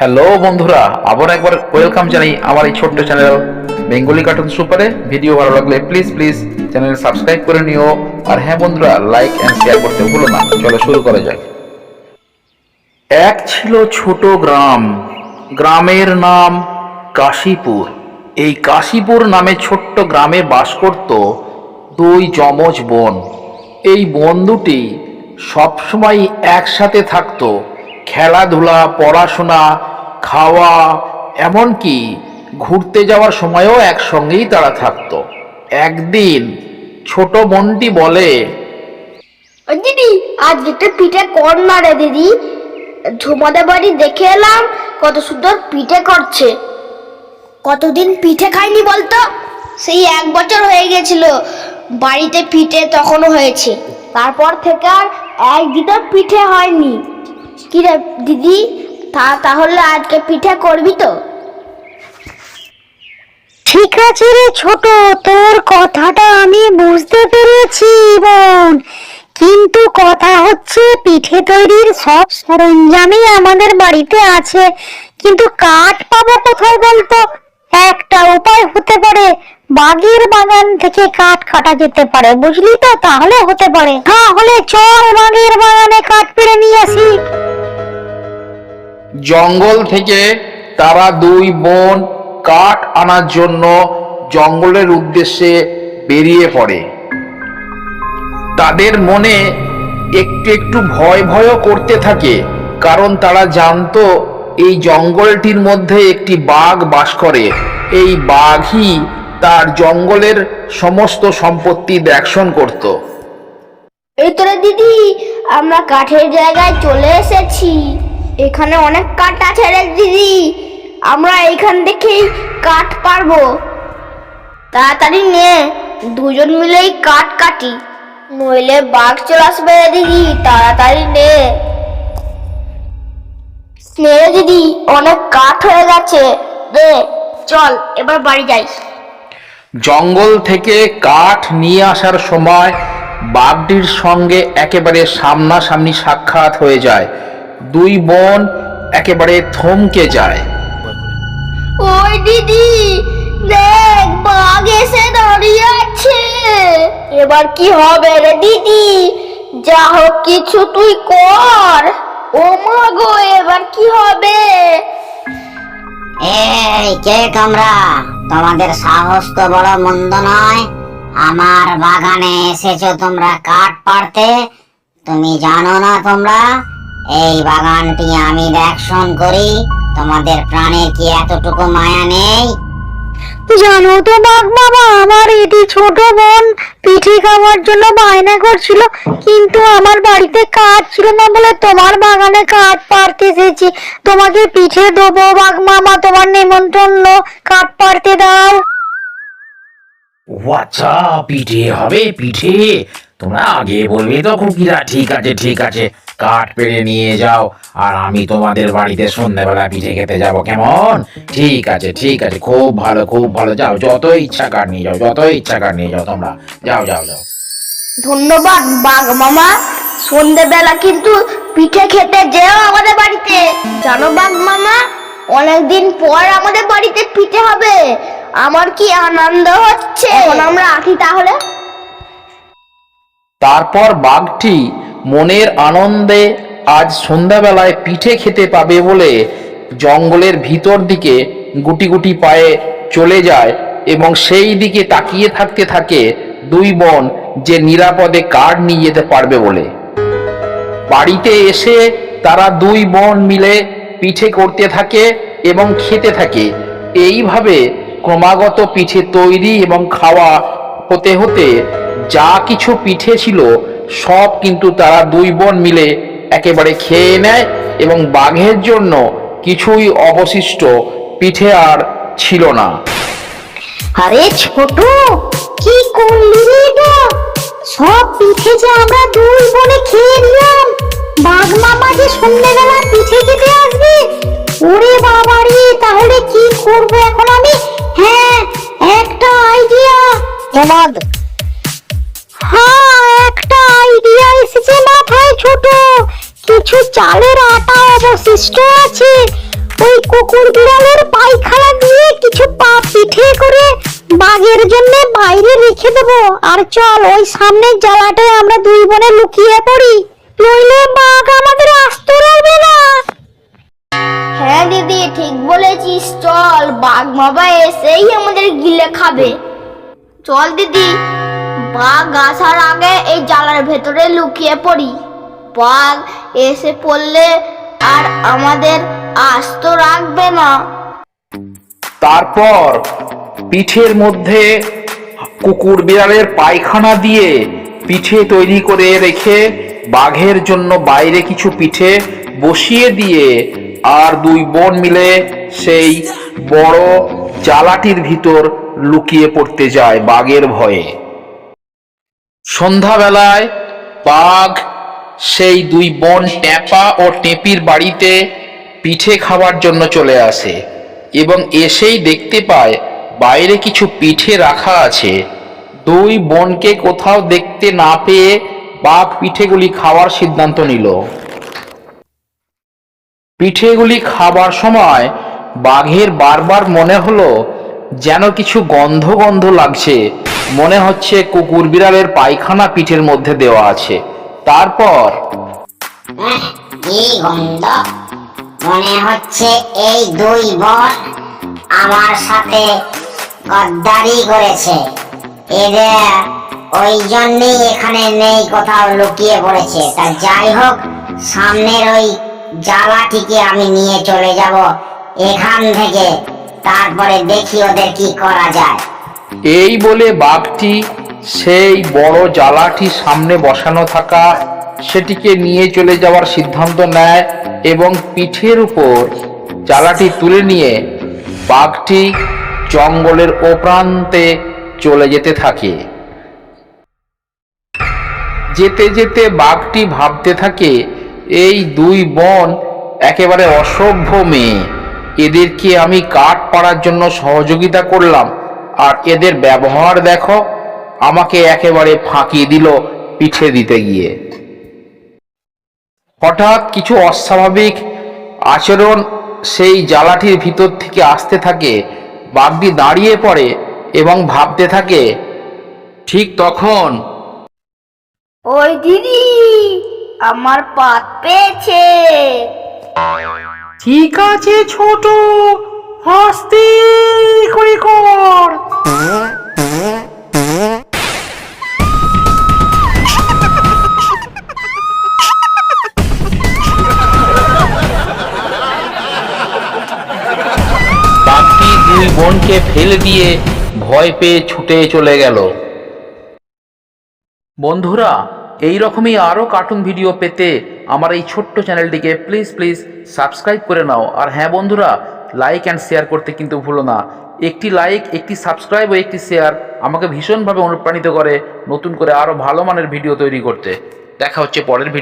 Hello বন্ধুরা। আবার একবার ওয়েলকাম জানাই আমার এই ছোট্ট চ্যানেল বেঙ্গলি কার্টুন সুপারে ভিডিও ভালো লাগলে প্লিজ প্লিজ চ্যানেল সাবস্ক্রাইব করে নিও। আর হ্যাঁ বন্ধুরা লাইক অ্যান্ড শেয়ার করতে ভুলো না। চলো শুরু করা যাক। এক ছিল ছোট গ্রাম। গ্রামের নাম কাশীপুর। এই কাশীপুর নামে ছোট্ট গ্রামে বাস করত দুই যমজ বোন। এই বোন দুটি সবসময় একসাথে থাকতো। খেলাধুলা, পড়াশোনা, খাওয়া, এমনকি ঘুরতে যাওয়ার সময়ও একসঙ্গেই তারা থাকতো। একদিন ছোট বোনটি বলে দিদি, আজ একটা পিঠে কর না রে দিদি। ঝুমাদের বাড়ি দেখে এলাম কত সুন্দর পিঠে করছে। কতদিন পিঠে খাইনি বলতো? সেই এক বছর হয়ে গেছিল। বাড়িতে পিঠে তখনও হয়েছে। তারপর থেকে আর একদিনও পিঠে হয়নি। কি দিদি? তা তাহলে আজকে পিঠে করবি তো? ঠিক আছে রে ছোট, তোর কথাটা আমি বুঝতে পেরেছি, বোন। কিন্তু কথা হচ্ছে, পিঠে তৈরির সব সরঞ্জামই আমাদের বাড়িতে আছে। কিন্তু কাঠ পাবো কোথায় বলতো? একটা উপায় হতে পারে বাগের বাগান থেকে কাঠ কাটা যেতে পারে, বুঝলি তো? তাহলে হতে পারে। তাহলে চল বাগের বাগানে কাঠ পেড়ে নিয়ে আসি। জঙ্গল থেকে তারা দুই বোন কাঠ আনার জন্য জঙ্গলের উদ্দেশ্যে বেরিয়ে পড়ে। তাদের মনে একটু একটু ভয় ভয়ও করতে থাকে, কারণ তারা জানতো এই জঙ্গলটির মধ্যে একটি বাঘ বাস করে। এই বাঘই তার জঙ্গলের সমস্ত সম্পত্তি দেখশন করত। এই তোরে দিদি, আমরা কাঠের জায়গায় চলে এসেছি। এখানে অনেক কাঠ আছে রে দিদি। আমরা এইখান থেকেই কাঠ পারব। তাড়াতাড়ি নে, দুজন মিলেই কাঠ কাটি। নইলে বাঘ চলে আসবে রে দিদি, তাড়াতাড়ি নে। নে দিদি, অনেক কাঠ হয়ে গেছে। দে, চল, এবার বাড়ি যাই। জঙ্গল থেকে কাঠ নিয়ে আসার সময় বাঘটির সঙ্গে একেবারে সামনাসামনি সাক্ষাৎ হয়ে যায়। দুই বোন একেবারে থমকে যায়। ওই দিদি, দেখ, বাঘ এসে দাঁড়িয়ে আছে। এবার কি হবে রে দিদি? যা হোক, কিছু তুই কর। ও মা গো, এবার কি হবে? এই কে তোমরা? তোমাদের সাহস তো বড় মন্দ নয়। আমার বাগানে এসেছ তোমরা কাঠ পাড়তে। তুমি জানো না তোমরা, এই বাগানটি আমি দেখশন করি। তোমাদের প্রাণের কি এতটুকু মায়া নেই? জানো তো বাঘ বাবা, আমার এটি ছোট বোন। পিঠে খাওয়ার জন্য বায়না করছিল, কিন্তু আমার বাড়িতে কাঠ ছিল না বলে তোমার বাগানে কাঠ পাড়তে এসেছি। তোমাকে পিঠে দেবো বাঘ মামা, তোমার নেমন্তন্ন কাঠ পাড়তে দাও। ও আচ্ছা পিঠে হবে, পিঠে। তোমরা আগে বলবে তো খুকিরা, ঠিক আছে ঠিক আছে। কাঠ পেড়ে নিয়ে যাও। আর আমি তোমাদের বাড়িতে সন্ধ্যাবেলা পিঠে খেতে যাব কেমন? ঠিক আছে ঠিক আছে খুব ভালো খুব ভালো। যাও যত ইচ্ছা কাঠ নিয়ে যাও যত ইচ্ছা কাঠ নিয়ে যাও তোমরা। যাও যাও যাও। ধন্যবাদ বাঘ মামা। সন্ধেবেলা কিন্তু পিঠে খেতে যেও আমাদের বাড়িতে। জানো বাঘ মামা অনেকদিন পর আমাদের বাড়িতে পিঠে হবে। আমার কি আনন্দ হচ্ছে? এখন আমরা আসি তাহলে। তারপর বাঘটি মনের আনন্দে আজ সন্ধ্যাবেলায় পিঠে খেতে পাবে বলে জঙ্গলের ভিতর দিকে গুটি গুটি পায়ে চলে যায় এবং সেই দিকে তাকিয়ে থাকতে থাকে দুই বোন যে নিরাপদে কাঠ নিয়ে যেতে পারবে বলে। বাড়িতে এসে তারা দুই বোন মিলে পিঠে করতে থাকে এবং খেতে থাকে। এইভাবে ক্রমাগত পিঠে তৈরি এবং খাওয়া হতে হতে যা কিছু পিঠে ছিল সব কিন্তু তারা দুই বোন মিলে একেবারে খেয়ে নেয় এবং বাঘের জন্য কিছুই অবশিষ্ট পিঠে আর ছিল না। আরে ছোট কি করলি রে এটা সব পিঠে যে আমরা দুই বোনে খেয়ে নিলাম। বাঘ মামা যে সন্ধ্যেবেলা পিঠে খেতে আসবে ওরে বাবা রে তাহলে কি করব এখন আমি? হ্যাঁ একটা আইডিয়া তোমার চালের আটা অবশিষ্ট আছে। ওই কুকুর বিড়ালের পায়খানা দিয়ে কিছু পা পিঠে করে বাঘের জন্য বাইরে রেখে দেবো। আর চল, ওই সামনের জ্বালাটায় আমরা দুই বোনে লুকিয়ে পড়ি। নইলে বাঘ আমাদের আসতে পারবে না। হ্যাঁ দিদি, ঠিক বলেছিস, চল, বাঘ মামা এসেই আমাদের গিলে খাবে। চল দিদি, বাঘ আসার আগে এই জালার ভেতরে লুকিয়ে পড়ি। বাঘ এসে পড়লে আর আমাদের আস্ত রাখবে না। তারপর পিঠের মধ্যে কুকুর বিড়ালের পায়খানা দিয়ে পিঠে তৈরি করে রেখে বাঘের জন্য বাইরে কিছু পিঠে বসিয়ে দিয়ে আর দুই বোন মিলে সেই বড় জালাটির ভিতর লুকিয়ে পড়তে যায় বাঘের ভয়ে। সন্ধ্যাবেলায় বাঘ সেই দুই বোন ট্যাপা ও টেপির বাড়িতে পিঠে খাবার জন্য চলে আসে এবং এসেই দেখতে পায় বাইরে কিছু পিঠে রাখা আছে। দুই বোনকে কোথাও দেখতে না পেয়ে বাঘ পিঠেগুলি খাওয়ার সিদ্ধান্ত নিল। পিঠেগুলি খাবার সময় বাঘের বারবার মনে হলো যেন কিছু গন্ধ গন্ধ লাগছে। মনে হচ্ছে কুকুর বিড়ালের পায়খানা পিঠের মধ্যে দেওয়া আছে। তারপর? কি গন্ধ মনে হচ্ছে এই দুই বোন আমার সাথে গদ্দারি করেছে। এদের ওই জন্যই এখানে নেই কোথাও লুকিয়ে পড়েছে। তা যাই হোক সামনের ওই জ্বালাটিকে আমি নিয়ে চলে যাব এখান থেকে। তারপরে দেখি ওদের কি করা যায়। এই বলে বাঘটি সেই বড় জ্বালাটি সামনে বসানো থাকা, সেটিকে নিয়ে চলে যাওয়ার সিদ্ধান্ত নেয় এবং পিঠের উপর জ্বালাটি তুলে নিয়ে বাঘটি জঙ্গলের ও প্রান্তে চলে যেতে থাকে। যেতে যেতে বাঘটি ভাবতে থাকে, এই দুই বোন একেবারে অসভ্য মেয়ে। এদেরকে আমি কাঠ পাড়ার জন্য সহযোগিতা করলাম। আর এদের ব্যবহার দেখো। আমাকে একেবারে ফাঁকি দিল পিঠে দিতে গিয়ে। হঠাৎ কিছু অস্বাভাবিক আচরণ সেই জ্বালাটির ভিতর থেকে আসতে থাকে বাঘটি দাঁড়িয়ে পড়ে এবং ভাবতে থাকে ঠিক তখন ওই দিদি আমার পাত পেয়েছে। ঠিক আছে ছোট হাসতে করে কর। ফেলে দিয়ে ভয় পেয়ে ছুটে চলে গেল। বন্ধুরা, এই রকমই আরও কার্টুন ভিডিও পেতে আমার এই ছোট্ট চ্যানেলটিকে প্লিজ প্লিজ সাবস্ক্রাইব করে নাও। আর হ্যাঁ বন্ধুরা লাইক অ্যান্ড শেয়ার করতে কিন্তু ভুলো না। একটি লাইক একটি সাবস্ক্রাইব ও একটি শেয়ার আমাকে ভীষণভাবে অনুপ্রাণিত করে নতুন করে আরও ভালো মানের ভিডিও তৈরি করতে। দেখা হচ্ছে পরের ভিডিও